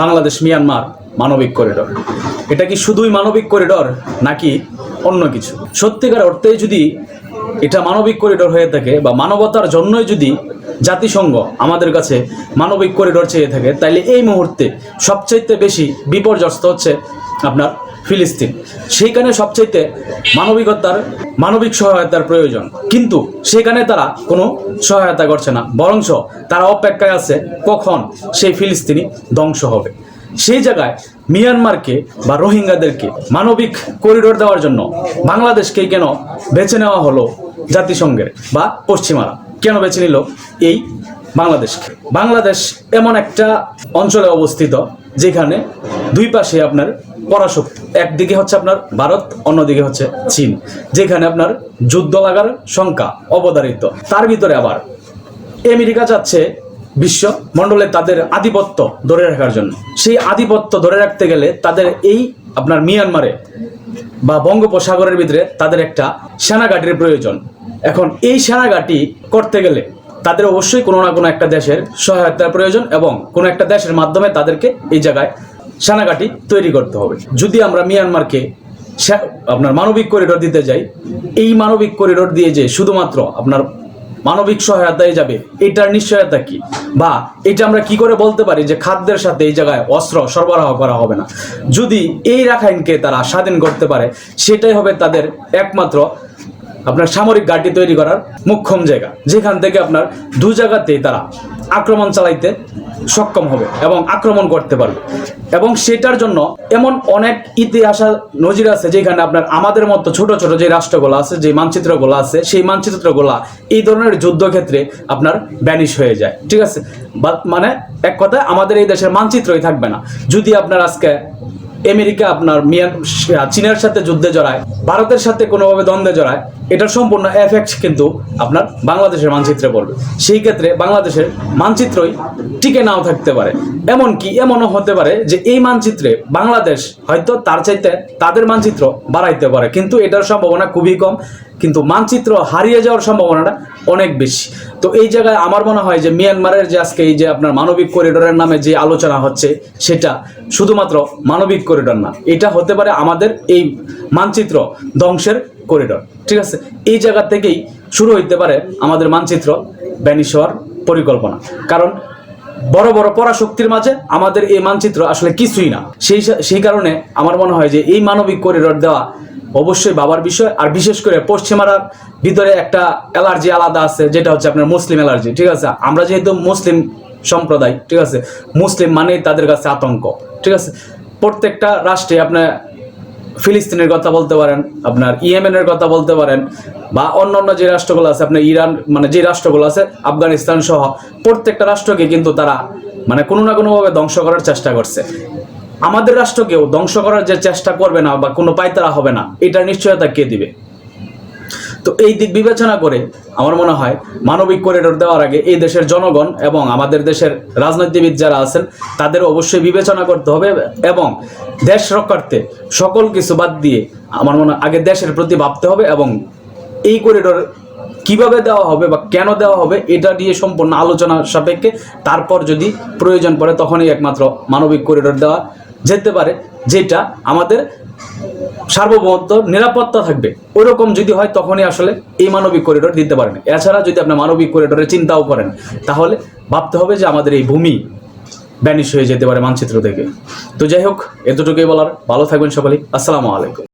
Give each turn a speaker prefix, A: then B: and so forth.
A: Bangladesh Myanmar মানবিক corridor. এটা কি শুধুই মানবিক করিডর নাকি অন্য কিছু? সত্যিকার অর্থে যদি এটা মানবিক করিডর হয়ে থাকে বা মানবতার জন্যই যদি জাতিসংঘ আমাদের কাছে মানবিক করিডর চেয়ে থাকে, তাইলে এই মুহূর্তে সবচাইতে বেশি বিপর্যস্ত হচ্ছে আপনার ফিলিস্তিন। সেইখানে সবচাইতে মানবিকতার, মানবিক সহায়তার প্রয়োজন। কিন্তু সেখানে তারা কোনো সহায়তা করছে না বরঞ্চ তারা অপেক্ষায় আছে কখন সেই ফিলিস্তিনি ধ্বংস হবে। সেই জায়গায় মিয়ানমারকে বা রোহিঙ্গাদেরকে মানবিক করিডোর দেওয়ার জন্য বাংলাদেশকেই কেন বেছে নেওয়া হলো জাতিসংঘের বা পশ্চিমারা? কেন বেছে নিল এই বাংলাদেশকে? বাংলাদেশ এমন একটা অঞ্চলে অবস্থিত যেখানে দুই পাশে আপনার পরাশক্তি, একদিকে হচ্ছে আপনার ভারত, অন্যদিকে হচ্ছে চীন, যেখানে আপনার যুদ্ধ লাগার সংখ্যা অবধারিত। তার ভিতরে আবার আমেরিকা যাচ্ছে বিশ্ব মণ্ডলে তাদের আধিপত্য ধরে রাখার জন্য। সেই আধিপত্য ধরে রাখতে গেলে তাদের এই আপনার মিয়ানমারে বা বঙ্গোপসাগরের ভিতরে তাদের একটা সেনাঘাটির প্রয়োজন। এখন এই সেনাঘাটি করতে গেলে তাদের অবশ্যই কোনো না কোনো একটা দেশের সহায়তার প্রয়োজন এবং কোনো একটা দেশের মাধ্যমে তাদেরকে এই জায়গায় সেনাঘাটি তৈরি করতে হবে। যদি আমরা মিয়ানমারকে আপনার মানবিক করিডোর দিতে যাই, এই মানবিক করিডোর দিয়ে যে শুধুমাত্র আপনার মানবিক সহায়তায় যাবে, এটার নিশ্চয়তা কি? বা এটা আমরা কি করে বলতে পারি যে খাদ্যের সাথে এই জায়গায় অস্ত্র সরবরাহ করা হবে না? যদি এই রাখাইনকে তারা স্বাধীন করতে পারে, সেটাই হবে তাদের একমাত্র আপনার সামরিক ঘাঁটি তৈরি করার মুখ্যম জায়গা, যেখান থেকে আপনার দু জায়গাতেই তারা আক্রমণ চালাইতে সক্ষম হবে এবং আক্রমণ করতে পারবে। এবং সেটার জন্য এমন অনেক ইতিহাস নজির আছে যেখানে আপনার আমাদের মতো ছোট ছোট যে রাষ্ট্রগুলো আছে, যে মানচিত্রগুলো আছে, সেই মানচিত্রগুলো এই ধরনের যুদ্ধক্ষেত্রে আপনার ব্যানিশ হয়ে যায়। ঠিক আছে? মানে এক কথায় আমাদের এই দেশের মানচিত্রই থাকবে না। যদি আপনার আজকে আমেরিকা আপনার মিয়ান চীনের সাথে যুদ্ধে জড়ায়, ভারতের সাথে কোনোভাবে দ্বন্দ্বে জড়ায়, এটার সম্পূর্ণ এফেক্ট কিন্তু আপনার বাংলাদেশের মানচিত্রে পড়বে। সেই ক্ষেত্রে বাংলাদেশের মানচিত্রই টিকে নাও থাকতে পারে। এমনকি এমনও হতে পারে যে এই মানচিত্রে বাংলাদেশ হয়তো তার চাইতে তাদের মানচিত্র বাড়াইতে পারে। কিন্তু এটার সম্ভাবনা খুবই কম, কিন্তু মানচিত্র হারিয়ে যাওয়ার সম্ভাবনাটা অনেক বেশি। তো এই জায়গায় আমার মনে হয় যে মিয়ানমারের যে আজকে এই যে আপনার মানবিক করিডোরের নামে যে আলোচনা হচ্ছে, সেটা শুধুমাত্র মানবিক করিডোর না, এটা হতে পারে আমাদের এই মানচিত্র ধ্বংসের করিডোর। ঠিক আছে? এই জায়গা থেকেই শুরু হইতে পারে আমাদের মানচিত্র ব্যানিশ হওয়ার পরিকল্পনা। কারণ বড় বড় পরাশক্তির মাঝে আমাদের এই মানচিত্র আসলে কিছুই না। সেই সেই কারণে আমার মনে হয় যে এই মানবিক করিডোর দেওয়া অবশ্যই বাবার বিষয়, আর বিশেষ করে পশ্চিমারার ভিতরে একটা অ্যালার্জি আলাদা আছে, যেটা হচ্ছে আপনার মুসলিম অ্যালার্জি, ঠিক আছে? আমরা যেহেতু মুসলিম সম্প্রদায়, ঠিক আছে? মুসলিম মানেই তাদের কাছে আতঙ্ক, ঠিক আছে? প্রত্যেকটা রাষ্ট্রে আপনার ফিলিস্তিনের কথা বলতে পারেন, আপনার ইয়েমেনের কথা বলতে পারেন, বা অন্য অন্য যে রাষ্ট্রগুলো আছে আপনার ইরান মানে যে রাষ্ট্রগুলো আছে, আফগানিস্তান সহ, প্রত্যেকটা রাষ্ট্রকে কিন্তু তারা মানে কোনো না কোনোভাবে ধ্বংস করার চেষ্টা করছে। আমাদের রাষ্ট্রকেও ধ্বংস করার যে চেষ্টা করবে না বা কোনো পাইতারা হবে না, এটার নিশ্চয়তা কে দিবে? তো এই দিক বিবেচনা করে আমার মনে হয় মানবিক করিডোর দেওয়ার আগে এই দেশের জনগণ এবং আমাদের দেশের রাজনীতিবিদ যারা আছেন, তাদের অবশ্যই বিবেচনা করতে হবে এবং দেশ রক্ষার্থে সকল কিছু বাদ দিয়ে আমার মনে আগে দেশের প্রতি ভাবতে হবে এবং এই করিডোর কীভাবে দেওয়া হবে বা কেন দেওয়া হবে, এটা নিয়ে সম্পূর্ণ আলোচনা সাপেক্ষে, তারপর যদি প্রয়োজন পড়ে তখনই একমাত্র মানবিক করিডোর দেওয়া যেতে পারে, যেটা আমাদের সার্বভৌমত্ব, নিরাপত্তা থাকবে। ওইরকম যদি হয়, তখনই আসলে এই মানবিক করিডোর দিতে পারেন। এছাড়া যদি আপনি মানবিক করিডোরের চিন্তাও করেন, তাহলে ভাবতে হবে যে আমাদের এই ভূমি ব্যানিশ হয়ে যেতে পারে মানচিত্র থেকে। তো যাই হোক, এতটুকুই বলার। ভালো থাকবেন সকলেই। আসসালামু আলাইকুম।